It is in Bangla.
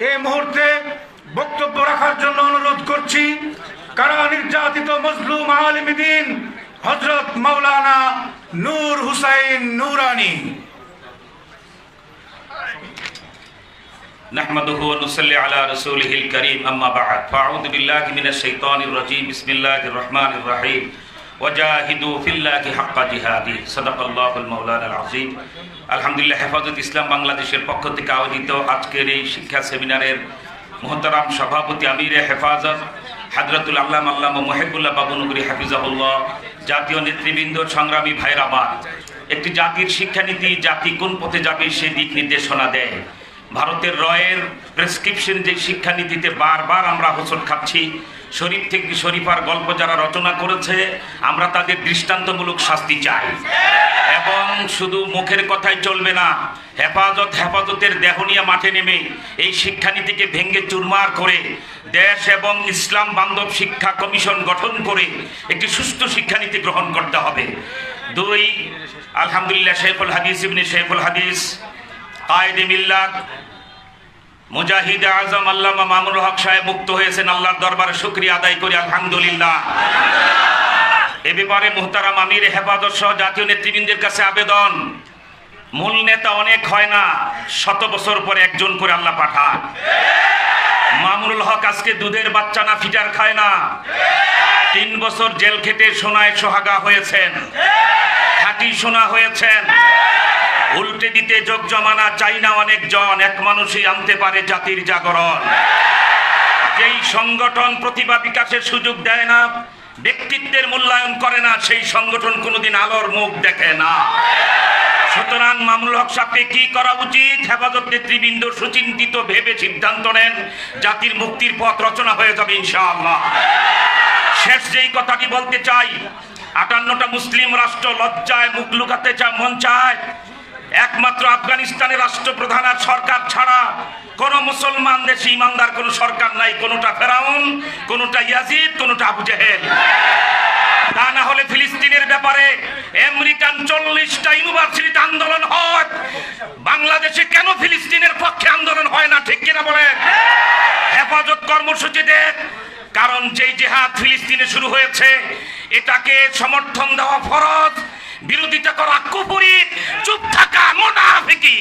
এই মুহূর্তে বক্তব্য রাখার জন্য অনুরোধ করছি কারা নির্যাতিত মজলুম আলমিদিন হজরত মাওলানা নূর হুসাইন নুরানি نحمده ونصلي على رسوله الكريم أما بعد فأعوذ بالله من الشيطان الرجيم بسم الله الرحمن الرحيم ওয়াজাহিদু ফিল্লাহি হাক্কা জিহাদি। সদাকাল্লাহুল মাওলানা আযীম আলহামদুলিল্লাহ, হেফাজত ইসলাম বাংলাদেশের পক্ষ থেকে আয়োজিত আজকের এই শিক্ষা সেমিনারের মোহতারাম সভাপতি আমিরে হেফাজত, হাজরতুল আল্লাহ আল্লাহ মহেবুল্লাহ বাবুনগরী হাফিজাবুল্লাহ জাতীয় নেতৃবৃন্দ সংগ্রামী ভাইরাবাদ একটি জাতির শিক্ষানীতি, জাতি কোন পথে যাবে সে দিক নির্দেশনা দেয়। ভারতের রয়ের প্রেসক্রিপশন যে শিক্ষানীতিতে বারবার আমরা হোসট খাচ্ছি শরীফ থেকে শরীফার গল্প যারা রচনা করেছে, আমরা তাদের দৃষ্টান্তমূলক শাস্তি চাই। এবং শুধু মুখের কথাই চলবে না, হেফাজত হেফাজতের দেহনিয়া মাঠে নেমে এই শিক্ষানীতিকে ভেঙ্গে চুরমার করে দেশ এবং ইসলাম বান্ধব শিক্ষা কমিশন গঠন করে একটি সুস্থ শিক্ষানীতি গ্রহণ করতে হবে। দুই, আলহামদুলিল্লাহ, শেখুল হাদিস ইবনে শেখুল হাদিস, কায়েদে মিল্লাত মুজাহিদ আজম আল্লামা মামুল হক সাহেব মুক্ত হয়েছেন, আল্লাহর দরবারে শুক্রিয়া আদায় করি, আলহামদুলিল্লাহ। এ ব্যাপারে মুহতারাম আমির হেফাজত সহ জাতীয় নেতৃবৃন্দের কাছে আবেদন। মূল নেতা অনেক হয় না, শত বছর পরে একজন করে আল্লাহ পাঠান। মামুনুল হক আজকে দুধের বাচ্চা না, ফিটার খায় না। তিন বছর জেল খেটে সোনায় সোহাগা হয়েছেন। খাঁটি সোনা হয়েছেন। উল্টে দিতে যোগ জমানা চাই না অনেকজন, এক মানুষই আনতে পারে জাতির জাগরণ। যেই সংগঠন প্রতিভা বিকাশের সুযোগ দেয় না, ব্যক্তিত্বের মূল্যায়ন করে না, সেই সংগঠন কোনোদিন আলোর মুখ দেখে না। সুতরাং মামুল হক সাহেবকে কি করা উচিত? হেফাজত নেতৃবৃন্দ সুচিন্তিত ভেবে সিদ্ধান্ত নেন, জাতির মুক্তির পথ রচনা হয়ে যাবে ইনশাআল্লাহ। শেষ যেই কথাটি বলতে চাই, আটান্নটা মুসলিম রাষ্ট্র লজ্জায় মুখ লুকাতে চায় মন চায় একমাত্র আফগানিস্তানের রাষ্ট্রপ্রধান আর সরকার ছাড়া কোন মুসলমান দেশে ইমানদার, কোন সরকার নাই। কোনটা ফেরাউন, কোনটা ইয়াজিদ, কোনটা আবু জেহেল। তা না হলে ফিলিস্তিনের ব্যাপারে আমেরিকান চল্লিশটা ইউনিভার্সিটিতে আন্দোলন হয়। বাংলাদেশে কেন ফিলিস্তিনের পক্ষে আন্দোলন হয় না? ঠিক কিনা বলেন? হেফাজত কর্মসূচি দেখ কারণ যেই জেহাদ ফিলিস্তিনে শুরু হয়েছে, এটাকে সমর্থন দেওয়া ফরজ। বিরোধিতা করা কুপুরি চুপ থাকা মোনাফিকি।